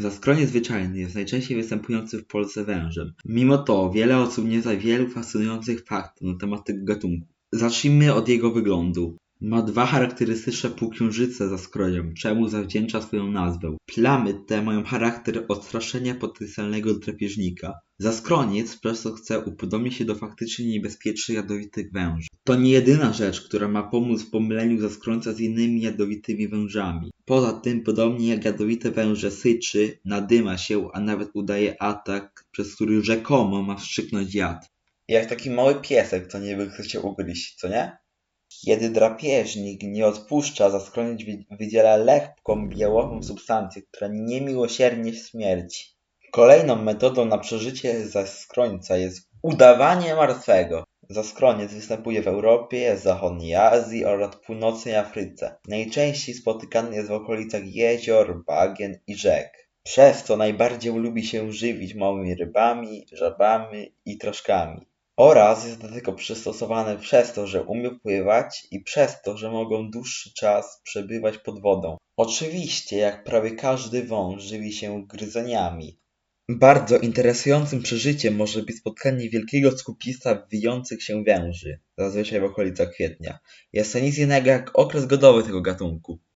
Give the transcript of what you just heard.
Zaskronie zwyczajny jest najczęściej występującym w Polsce wężem. Mimo to wiele osób nie zna wielu fascynujących faktów na temat tego gatunku. Zacznijmy od jego wyglądu. Ma dwa charakterystyczne półksiężyce za skroniem, czemu zawdzięcza swoją nazwę. Plamy te mają charakter odstraszenia potencjalnego drapieżnika. Zaskroniec przez to chce upodobnić się do faktycznie niebezpiecznych jadowitych węży. To nie jedyna rzecz, która ma pomóc w pomyleniu zaskrońca z innymi jadowitymi wężami. Poza tym, podobnie jak jadowite węże syczy, nadyma się, a nawet udaje atak, przez który rzekomo ma wstrzyknąć jad. Jak taki mały piesek, co niby chce się ugryźć, co nie? Kiedy drapieżnik nie odpuszcza, zaskroniec wy- wydziela lekką, białową substancję, która niemiłosiernie śmierci. Kolejną metodą na przeżycie zaskrońca jest udawanie martwego. Zaskroniec występuje w Europie, zachodniej Azji oraz północnej Afryce. Najczęściej spotykany jest w okolicach jezior, bagien i rzek. Przez co najbardziej lubi się żywić małymi rybami, żabami i troszkami. Oraz jest do tego przystosowany przez to, że umie pływać i przez to, że mogą dłuższy czas przebywać pod wodą. Oczywiście, jak prawie każdy wąż żywi się gryzoniami. Bardzo interesującym przeżyciem może być spotkanie wielkiego skupista wijących się węży, zazwyczaj w okolicach kwietnia. Jest to nic innego jak okres godowy tego gatunku.